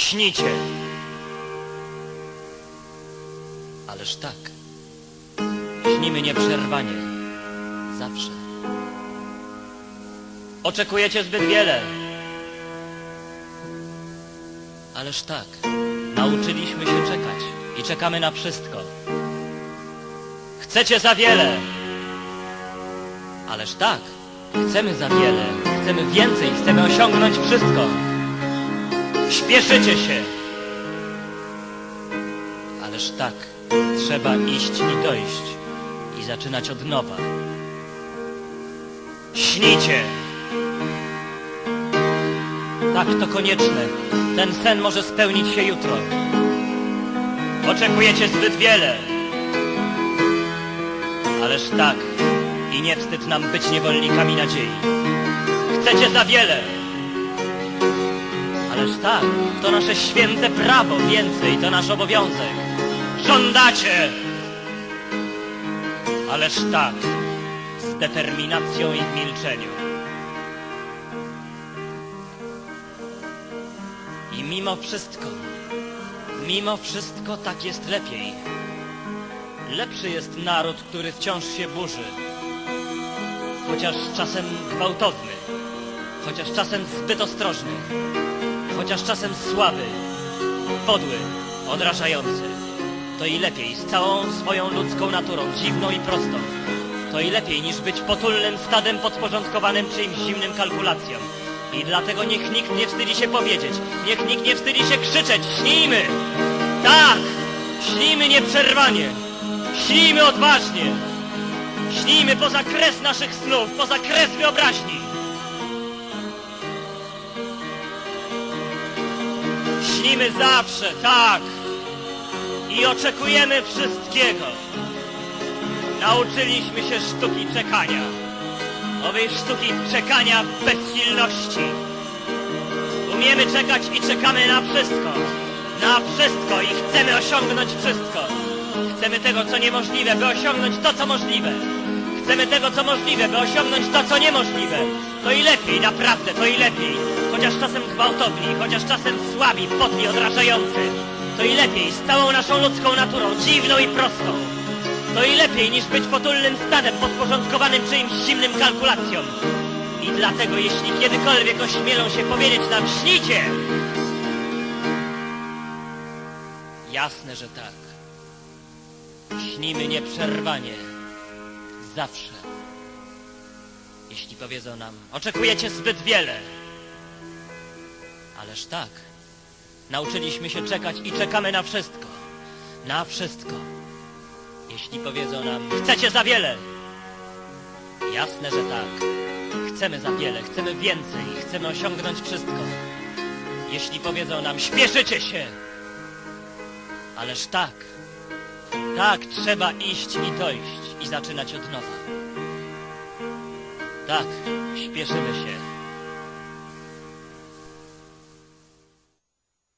Śnicie. Ależ tak. Śnimy nieprzerwanie. Zawsze. Oczekujecie zbyt wiele. Ależ tak. Nauczyliśmy się czekać i czekamy na wszystko. Chcecie za wiele. Ależ tak. Chcemy za wiele. Chcemy więcej. Chcemy osiągnąć wszystko. Śpieszycie się. Ależ tak. Trzeba iść i dojść. I zaczynać od nowa. Śnicie. Tak, to konieczne. Ten sen może spełnić się jutro. Oczekujecie zbyt wiele. Ależ tak. I nie wstyd nam być niewolnikami nadziei. Chcecie za wiele. Ależ tak, to nasze święte prawo, więcej, to nasz obowiązek. Żądacie! Ależ tak, z determinacją i w milczeniu. I mimo wszystko, mimo wszystko tak jest lepiej. Lepszy jest naród, który wciąż się burzy. Chociaż czasem gwałtowny, chociaż czasem zbyt ostrożny, chociaż czasem słaby, podły, odrażający. To i lepiej z całą swoją ludzką naturą, dziwną i prostą. To i lepiej niż być potulnym stadem podporządkowanym czyimś zimnym kalkulacjom. I dlatego niech nikt nie wstydzi się powiedzieć, niech nikt nie wstydzi się krzyczeć, śnijmy! Tak! Śnijmy nieprzerwanie! Śnijmy odważnie! Śnijmy poza kres naszych snów, poza kres wyobraźni! Śnimy zawsze, tak! I oczekujemy wszystkiego. Nauczyliśmy się sztuki czekania. Owej sztuki czekania bezsilności. Umiemy czekać i czekamy na wszystko. Na wszystko i chcemy osiągnąć wszystko. Chcemy tego, co niemożliwe, by osiągnąć to, co możliwe. Chcemy tego, co możliwe, by osiągnąć to, co niemożliwe. To i lepiej, naprawdę, to i lepiej. Chociaż czasem gwałtowni, chociaż czasem słabi, podli, odrażający. To i lepiej, z całą naszą ludzką naturą, dziwną i prostą. To i lepiej niż być potulnym stadem podporządkowanym czyimś zimnym kalkulacjom. I dlatego, jeśli kiedykolwiek ośmielą się powiedzieć nam śnicie, jasne, że tak. Śnimy nieprzerwanie. Zawsze. Jeśli powiedzą nam, oczekujecie zbyt wiele. Ależ tak. Nauczyliśmy się czekać i czekamy na wszystko. Na wszystko. Jeśli powiedzą nam, chcecie za wiele. Jasne, że tak. Chcemy za wiele, chcemy więcej, chcemy osiągnąć wszystko. Jeśli powiedzą nam, śpieszycie się. Ależ tak. Tak, trzeba iść i dojść i zaczynać od nowa. Tak, śpieszymy się.